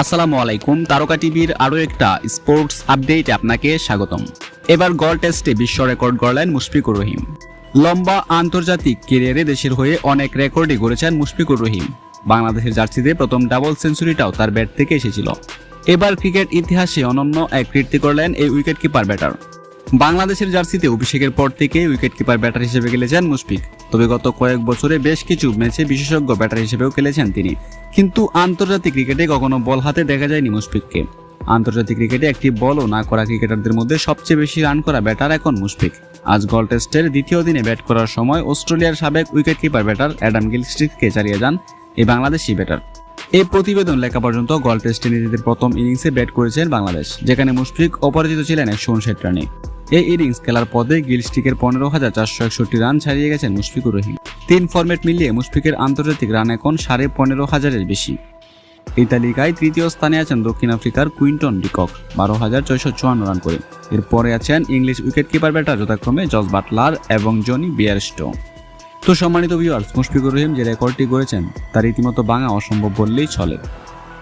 আসসালামু আলাইকুম, তারকা টিভির আরও একটা স্পোর্টস আপডেট আপনাকে স্বাগতম। এবার গল টেস্টে বিশ্ব রেকর্ড গড়লেন মুশফিকুর রহিম। লম্বা আন্তর্জাতিক কেরিয়ারে দেশের হয়ে অনেক রেকর্ডই গড়েছেন মুশফিকুর রহিম। বাংলাদেশের জার্সিতে প্রথম ডাবল সেঞ্চুরিটাও তার ব্যাট থেকে এসেছিল। এবার ক্রিকেট ইতিহাসে অনন্য এক কীর্তি করলেন এই উইকেট কিপার ব্যাটার বাংলাদেশের জার্সিতে অভিষেকের পর থেকে উইকেট কিপার ব্যাটার হিসেবে খেলেছেন মুশফিক। তবে গত কয়েক বছরে বেশ কিছু ম্যাচে বিশেষজ্ঞ ব্যাটার হিসেবেও খেলেছেন তিনি। কিন্তু আন্তর্জাতিক ক্রিকেটে কখনো বল হাতে দেখা যায়নি মুশফিককে। আন্তর্জাতিক ক্রিকেটে একটি বলও না করা ক্রিকেটারদের মধ্যে সবচেয়ে বেশি রান করা ব্যাটার এখন মুশফিক। আজ গল টেস্টের দ্বিতীয় দিনে ব্যাট করার সময় অস্ট্রেলিয়ার সাবেক উইকেট কিপার ব্যাটার অ্যাডাম গিলস্ট্রিককে চালিয়ে যান এই বাংলাদেশি ব্যাটার। এই প্রতিবেদন লেখা পর্যন্ত গল টেস্টে নিজেদের প্রথম ইনিংসে ব্যাট করেছেন বাংলাদেশ, যেখানে মুশফিক অপরাজিত ছিলেন একশো উনষাট রানে এই ইনিংস খেলার পদে গিলস্টিকের পনেরো হাজার চারশো একষট্টি রান ছাড়িয়ে গেছেন মুশফিকুর রহিম। তিন ফরম্যাট মিলিয়ে মুশফিকের আন্তর্জাতিক রান এখন সাড়ে পনেরো হাজারের বেশি। এই তালিকায় তৃতীয় স্থানে আছেন দক্ষিণ আফ্রিকার কুইন্টন ডিকক, বারো হাজার ছয়শো চুয়ান্ন রান করে। এরপরে আছেন ইংলিশ উইকেট কিপার ব্যাটার যথাক্রমে জস বাটলার এবং জনি বিয়ারস্টো। তো সম্মানিত ভিউয়ার্স মুশফিকুর রহিম যে রেকর্ডটি করেছেন তার রীতিমতো বাঙা অসম্ভব বললেই চলে।